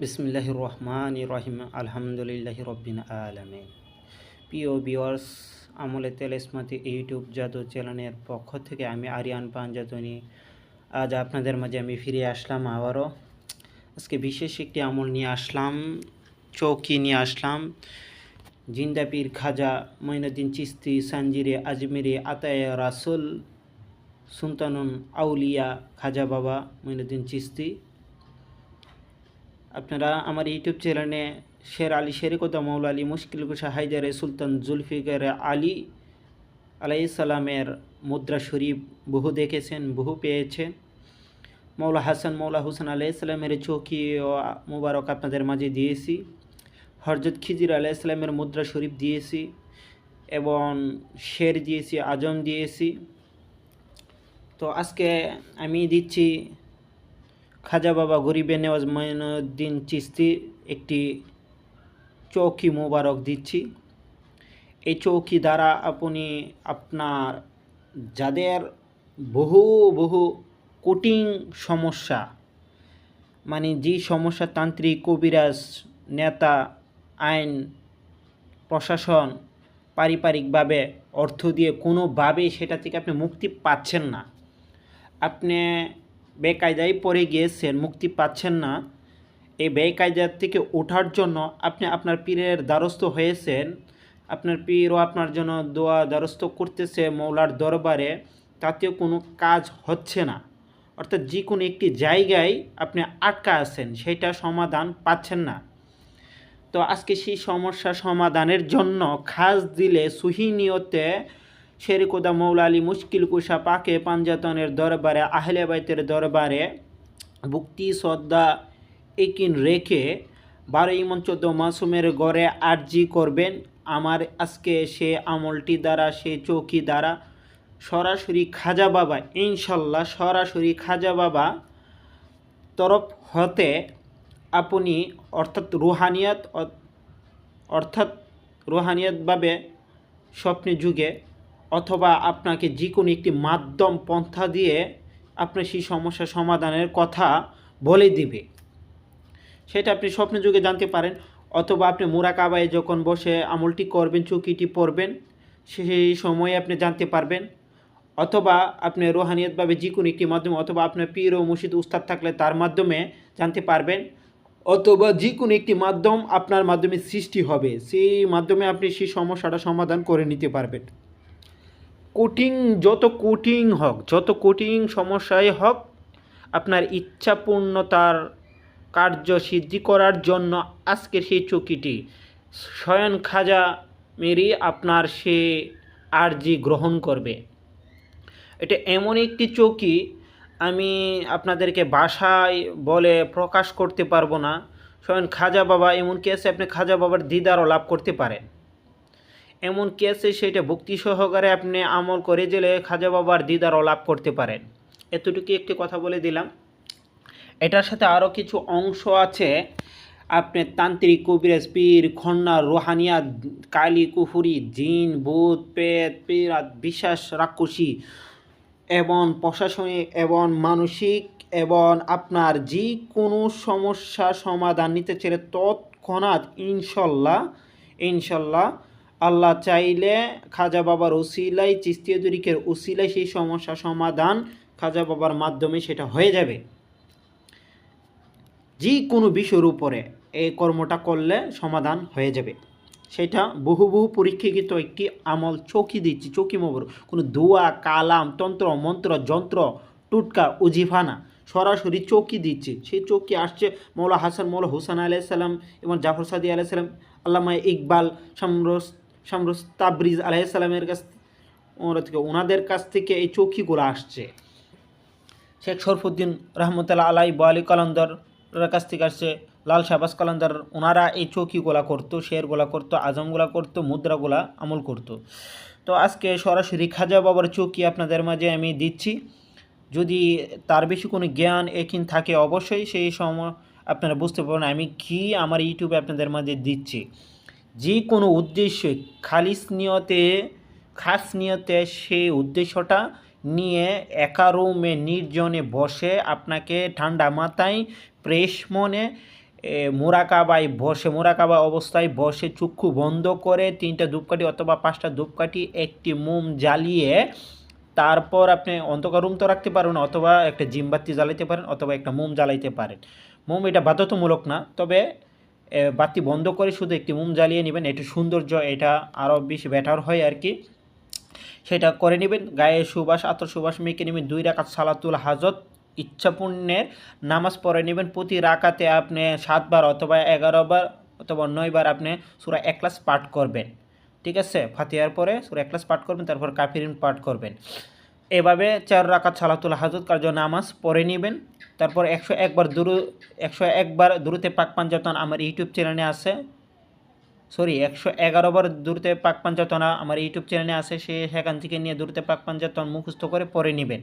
বিসমিল্লাহ রহমান রহিম, আলহামদুলিল্লাহ রব্বিন আলমিন। প্রিয় বিওয়ার্স আমলে তেলেসমাতি ইউটিউব জাদু চ্যানেলের পক্ষ থেকে আমি আরিয়ান পাঞ্জাতনি। আজ আপনাদের মাঝে আমি ফিরে আসলাম আবারও। আজকে বিশেষ একটি আমল নিয়ে আসলাম, চৌকি নিয়ে আসলাম। জিন্দাপির খাজা মঈনুদ্দিন চিস্তি সানজিরে আজমিরে আতায় রাসুল সুলতানুন আউলিয়া খাজা বাবা মঈনুদ্দিন চিস্তি আপনারা আমার ইউটিউব চ্যানেলে শের আলী শেরিকতা মৌলা আলী, মুশকিল কুশা হাইদারে সুলতান, জুলফিকার আলী আলাইসালামের মুদ্রা শরীফ বহু দেখেছেন, বহু পেয়েছেন। মৌলা হাসান মৌলা হুসেন আলাইসালামের চৌকি ও মুবারক আপনাদের মাঝে দিয়েছি। হরজত খিজির আলাইসালামের মুদ্রা শরীফ দিয়েছি এবং শের দিয়েছি, আজম দিয়েছি। তো আজকে আমি দিচ্ছি খাজা বাবা গরিবে নেওয়াজ মঈনুদ্দিন চিস্তি একটি চৌকি মোবারক দিচ্ছি। এই চৌকি দ্বারা আপনি আপনার যাদের বহু বহু কঠিন সমস্যা মানে যে সমস্যা তান্ত্রিক, কবিরাজ, নেতা, আইন, প্রশাসন পারিবারিকভাবে অর্থ দিয়ে কোনোভাবেই সেটা থেকে আপনি মুক্তি পাচ্ছেন না। আপনি বেকায়দায় পড়ে গিয়েছেন, মুক্তি পাচ্ছেন না। এই বেকায়দার থেকে ওঠার জন্য আপনি আপনার পীরের দ্বারস্থ হয়েছেন। আপনার পীরও আপনার জন্য দোয়া দ্বারস্থ করতেছে মৌলার দরবারে, তাতেও কোনো কাজ হচ্ছে না। অর্থাৎ যে কোনো একটি জায়গায় আপনি আটকা আছেন, সেটা সমাধান পাচ্ছেন না। তো আজকে সেই সমস্যা সমাধানের জন্য খাস দিলে সুহিনিয়তে শেরিকোদা মৌলা আলী মুশকিল কুশা পাকে পাঞ্জাতনের দরবারে, আহলে বাইতের দরবারে ভুক্তি, শ্রদ্ধা একিন রেখে বারো ইমন চোদ্দ মাসুমের গড়ে আর্জি করবেন। আমার আজকে সে আমলটি দ্বারা, সে চৌকি দ্বারা সরাসরি খাজা বাবা, ইনশাল্লাহ সরাসরি খাজা বাবা তরফ হতে আপনি অর্থাৎ রুহানিয়াত, অর্থাৎ রুহানিয়াতভাবে স্বপ্নে যুগে অথবা আপনাকে যে কোনো একটি মাধ্যম, পন্থা দিয়ে আপনার সেই সমস্যা সমাধানের কথা বলে দিবে। সেটা আপনি স্বপ্ন যুগে জানতে পারেন, অথবা আপনি মোরাকাবায় যখন বসে আমলটি করবেন, চুকিটি পড়বেন সেই সময়ে আপনি জানতে পারবেন, অথবা আপনি রোহানিয়তভাবে যে কোনো একটি মাধ্যমে, অথবা আপনার পীর ও মুর্শিদ উস্তাদ থাকলে তার মাধ্যমে জানতে পারবেন, অথবা যে কোনো একটি মাধ্যম আপনার মাধ্যমে সৃষ্টি হবে, সেই মাধ্যমে আপনি সেই সমস্যাটা সমাধান করে নিতে পারবেন। কঠিন, যত কঠিন হোক, যত কঠিন সমস্যাই হোক, আপনার ইচ্ছাপূর্ণতার কার্য সিদ্ধি করার জন্য আজকের সেই চকিটি স্বয়ং খাজা মেরি আপনার সে আর্জি গ্রহণ করবে। এটা এমন একটি চৌকি, আমি আপনাদেরকে বাসায় বলে প্রকাশ করতে পারব না। স্বয়ং খাজা বাবা এমন কেসে আপনি খাজা বাবার দিদারও লাভ করতে পারেন। এমন কেসে সেটা ভক্তি সহকারে আপনি আমল করে গেলে খাজা বাবার দিদারও লাভ করতে পারেন। এতটুকু একটি কথা বলে দিলাম। এটার সাথে আরও কিছু অংশ আছে। আপনি তান্ত্রিক কবিরাজ পীর খন্না, রোহানিয়া, কালী, কুহুরি, জিন, ভূত পেট পীরাত, বিশ্বাস, রাক্ষসী এবং প্রশাসনিক এবং মানসিক এবং আপনার যে কোনো সমস্যা সমাধান নিতে চাইলে তৎক্ষণাৎ ইনশাল্লাহ ইনশাল্লাহ আল্লাহ চাইলে খাজা বাবার ওসিলাই, চিস্তিয়া তরিকের ওসিলাই সেই সমস্যা সমাধান খাজা বাবার মাধ্যমে সেটা হয়ে যাবে। যে কোনো বিষয়ের উপরে এই কর্মটা করলে সমাধান হয়ে যাবে। সেটা বহু বহু পরীক্ষিত একটি আমল চৌকি দিচ্ছি, চৌকি মোবর। কোনো দোয়া, কালাম, তন্ত্র, মন্ত্র, যন্ত্র, টুটকা, উজিফানা সরাসরি চৌকি দিচ্ছে। সেই চৌকি আসছে মৌলা হাসান, মৌলা হুসান আলাইসাল্লাম এবং জাফর সাদি আলাইসাল্লাম আল্লামা ইকবাল শামরস শামরুস তাবরিজ আলাইসাল্লামের কাছ থেকে, ওনাদের কাছ থেকে এই চৌকিগুলো আসছে। শেখ শরফুদ্দিন রহমতুল্লাহ আলাই বালি কালান্দর কাছ থেকে আসছে, লাল শাহবাজ কালান্দার ওনারা এই চৌকিগুলা করতো, শেরগুলা করতো, আজমগুলা করতো, মুদ্রাগুলা আমল করতো। তো আজকে সরাসরি খাজা বাবার চৌকি আপনাদের মাঝে আমি দিচ্ছি। যদি তার বেশি কোনো জ্ঞান একিন থাকে, অবশ্যই সেই সময় আপনারা বুঝতে পারবেন আমি কি আমার ইউটিউবে আপনাদের মাঝে দিচ্ছি। যে কোনো উদ্দেশ্যে খালিস নিয়তে, খাস নিয়তে সেই উদ্দেশ্যটা নিয়ে একা রুমে নির্জনে বসে আপনাকে ঠান্ডা মাথায় প্রেস মনে মোরাকাবায় বসে, মোরাকাবা অবস্থায় বসে চক্ষু বন্ধ করে তিনটা ধূপকাঠি অথবা পাঁচটা ধূপকাঠি একটি মোম জ্বালিয়ে তারপর আপনি অন্ধকার রুম তো রাখতে পারবেন অথবা একটা জিমবাতি জ্বালাইতে পারেন অথবা একটা মোম জ্বালাইতে পারেন। মোম এটা বাধ্যতামূলক না, তবে বাতি বন্ধ করে শুধু একটি মোম জ্বালিয়ে নেবেন। এটা সৌন্দর্য, এটা আরও বেশি বেটার হয় আর কি। সেটা করে নেবেন, গায়ে সুবাস, আতর সুবাস মেখে নেবেন, দুই রাকাত সালাতুল হাজত ইচ্ছাপূর্ণের নামাজ পড়ে নেবেন। প্রতি রাকাতে আপনি সাতবার অথবা এগারো বার অথবা নয়বার আপনি সুরা একলাস পাঠ করবেন। ঠিক আছে? ফাতিহার পরে সুরা একলাস পাঠ করবেন, তারপর কাফিরিন পাঠ করবেন। এভাবে চার রাকাত সালাতুল হাজত কার্য নামাজ পড়ে নেবেন। তারপর একশো একবার দুরু, একশো একবার দুরুতে পাক পাঞ্জাতন আমার ইউটিউব চ্যানেলে আছে। সরি একশো এগারো বার দূরতে পাক পাঞ্জাতনা আমার ইউটিউব চ্যানেলে আছে। সে সেখান থেকে নিয়ে দূরতে পাক পাঞ্জাতন মুখস্থ করে পড়ে নেবেন।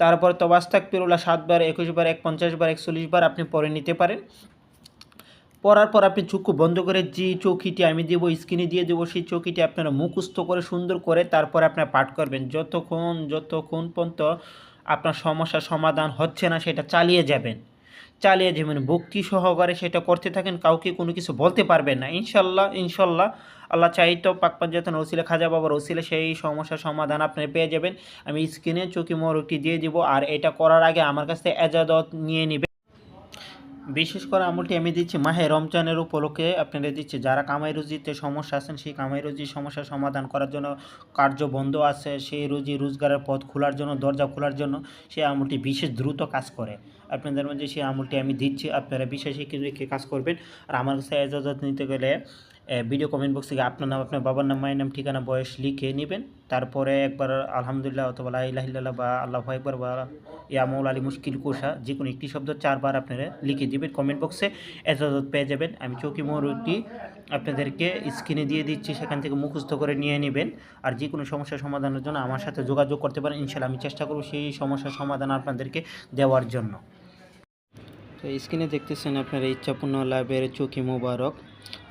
তারপর তবাস্তাক পিরুলা সাতবার একুশ বার এক পঞ্চাশ বার, একচল্লিশ বার আপনি পড়ে নিতে পারেন। পড়ার পর আপনি চক্ষু বন্ধ করে যে চৌকিটি আমি দেবো, স্ক্রিনে দিয়ে দেবো, সেই চৌকিটি আপনারা মুখস্থ করে, সুন্দর করে তারপরে আপনার পাঠ করবেন। যতক্ষণ যতক্ষণ পর্যন্ত আপনার সমস্যার সমাধান হচ্ছে না, সেটা চালিয়ে যাবেন। চালিয়ে যাবেন ভক্তি সহকারে সেটা করতে থাকেন, কাউকে কোনো কিছু বলতে পারবেন না। ইনশাল্লাহ ইনশাল্লাহ, আল্লাহ চাইতো পাক পাঞ্জাতন ওসিলে, খাজা বাবার ওসিলে, সেই সমস্যার সমাধান আপনি পেয়ে যাবেন। আমি স্ক্রিনে চৌকি মোড়কটি দিয়ে দিব, আর এটা করার আগে আমার কাছ থেকে এজাজত নিয়ে নেবেন। বিশেষ করে আমলটি আমি দিচ্ছি মাহে রমজানের উপলক্ষে আপনারা দিচ্ছি। যারা কামাই রুজিতে সমস্যা আছেন, সেই কামাই রুজির সমস্যা সমাধান করার জন্য কার্য বন্ধ আছে। সেই রুজি রোজগারের পথ খোলার জন্য, দরজা খোলার জন্য সেই আমলটি বিশেষ দ্রুত কাজ করে। আপনাদের মধ্যে সেই আমলটি আমি দিচ্ছি। আপনারা বিশেষ কিছু কাজ করবেন। আর আমার কাছে এজাজত নিতে গেলে ভিডিও কমেন্ট বক্স থেকে আপনার নাম, আপনার বাবার নাম, মায়ের নাম, ঠিকানা, বয়স লিখে নেবেন। তারপরে একবার আলহামদুলিল্লাহ অথবা লা ইলাহা বা আল্লাহ একবার বা ইয়া মৌল আলী মুশকিল কোষা যে কোনো একটি শব্দ চারবার আপনারা লিখে দিবেন কমেন্ট বক্সে এজাজত পেয়ে যাবেন। আমি চৌকি মোড়টি আপনাদেরকে স্ক্রিনে দিয়ে দিচ্ছি, সেখান থেকে মুখস্থ করে নিয়ে নেবেন। আর যে কোনো সমস্যার সমাধানের জন্য আমার সাথে যোগাযোগ করতে পারেন। ইনশাল্লাহ আমি চেষ্টা করব সেই সমস্যার সমাধান আপনাদেরকে দেওয়ার জন্য। তো স্ক্রিনে দেখতেছেন আপনারা ইচ্ছাপূর্ণ লাভের চৌকি মোবারক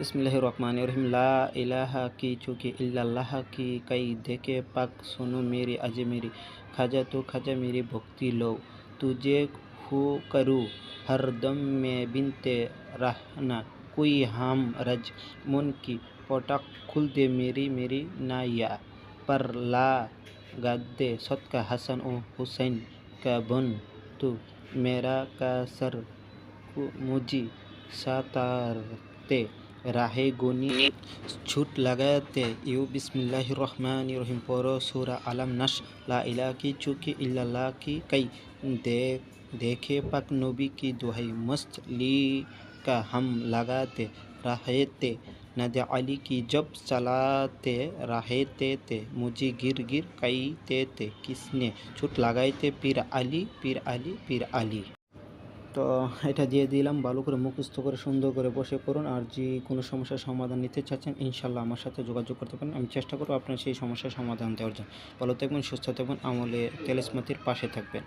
ইসমিল্লাহ রহমান রহিম লা ইলাহা কি চৌকি ইল্লাল্লাহ কি কাই দেখে পাক সোনো মেরি আজে মেরি খাজা তো খাজা মেরি ভক্তি লো तुझे खू करूँ हरदम में बिनते रहना कोई हम रज मुन की पटक खुल दे मेरी मेरी नाया पर ला गद्दे सत का हसन ओ हुसैन का बन तू मेरा का सर कु- मुझी सातारते राहेगोनी छूट लगाते। यू बिस्मिल्लाहिर्रहमानिर्रहीम पोरो सूरा आलम नश। ला इला की चूँकि इल्ला की कई। दे देखे पक नोबी की दुहाई मस्त ली का हम लगाते। रहते नद अली की जब चलाते। रहते ते मुझे गिर गिर कई ते, ते किसने छूट लगाए थे पीर अली पीर अली पीर अली। তো এটা দিয়ে দিলাম, ভালো করে মুখস্থ করে সুন্দর করে বসে করুন আর যে কোনো সমস্যার সমাধান নিতে চাচ্ছেন, ইনশাল্লাহ আমার সাথে যোগাযোগ করতে পারেন। আমি চেষ্টা করব আপনার সেই সমস্যার সমাধান দেওয়ার জন্য। ভালো থাকবেন, সুস্থ থাকবেন। আমলে তেলেসমাতির পাশে থাকবেন।